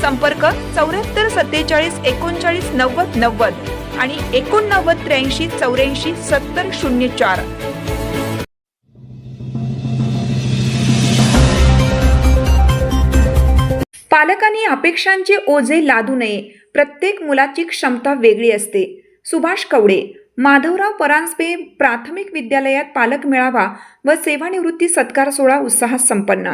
संपर्क चौऱ्याहत्तर सत्तेचाळीस एकोणचाळीस नव्वद नव्वद आणि एकोणनव्वद त्र्याऐंशी चौऱ्याऐंशी सत्तर शून्य चार. पालकांनी अपेक्षांचे ओझे लादू नये. प्रत्येक मुलाची क्षमता वेगळी असते. सुभाष कवडे माधवराव परांजपे प्राथमिक विद्यालयात पालक मेळावा व सेवानिवृत्ती सत्कार सोहळा उत्साहात संपन्न.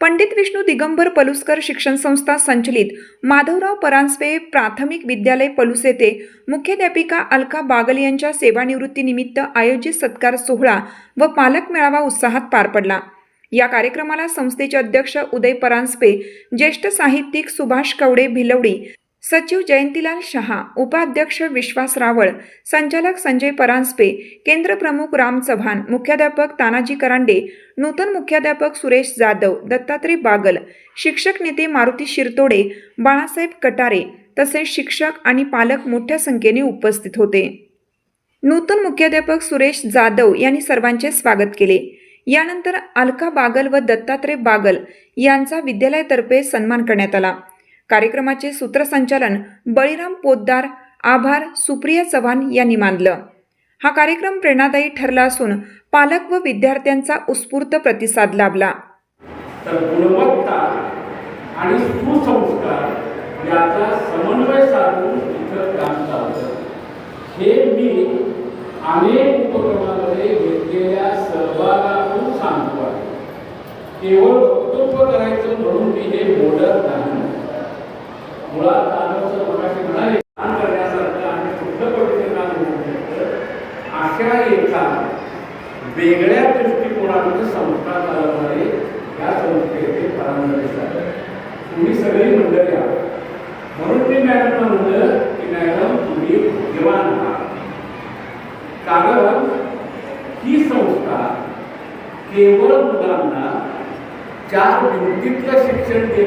पंडित विष्णू दिगंबर पलुसकर शिक्षण संस्था संचलित माधवराव परांजपे प्राथमिक विद्यालय पलुस येथे मुख्याध्यापिका अलका बागल यांच्या सेवानिवृत्तीनिमित्त आयोजित सत्कार सोहळा व पालक मेळावा उत्साहात पार पडला. या कार्यक्रमाला संस्थेचे अध्यक्ष उदय परांजपे ज्येष्ठ साहित्यिक सुभाष कवडे भिलवडी सचिव जयंतीलाल शहा उपाध्यक्ष विश्वास रावळ संचालक संजय परांजपे केंद्र प्रमुख राम चव्हाण मुख्याध्यापक तानाजी करांडे नूतन मुख्याध्यापक सुरेश जाधव दत्तात्रय बागल शिक्षक नेते मारुती शिरतोडे बाळासाहेब कटारे तसेच शिक्षक आणि पालक मोठ्या संख्येने उपस्थित होते. नूतन मुख्याध्यापक सुरेश जाधव यांनी सर्वांचे स्वागत केले. यानंतर अलका बागल व दत्तात्रय बागल यांचा विद्यालयातर्फे सन्मान करण्यात आला. कार्यक्रमाचे सूत्रसंचालन बळीराम पोद्दार आभार सुप्रिया चव्हाण यांनी मानलं. हा कार्यक्रम प्रेरणादायी ठरला असून पालक व विद्यार्थ्यांचा उत्स्फूर्त प्रतिसाद लाभला. तर गुणवत्ता आणि सुसंस्कार याचा समन्वय साधून इथं काम चालतं. हे मी अनेक उपक्रमामध्ये घेतलेल्या सहभागातून सांगतो आहे. केवळ वक्तव्य करायचं म्हणून अशा वेगळ्या दृष्टिकोनातून संस्था चालवणारे या संस्थेचे परामर्श आहे. तुम्ही सगळी मंडळी आहात. म्हणून मी मॅडमला म्हणलं की मॅडम तुम्ही भाग्यवान आहात. कारण ही संस्था केवळ मुलांना चार भिंतीतलं शिक्षण देत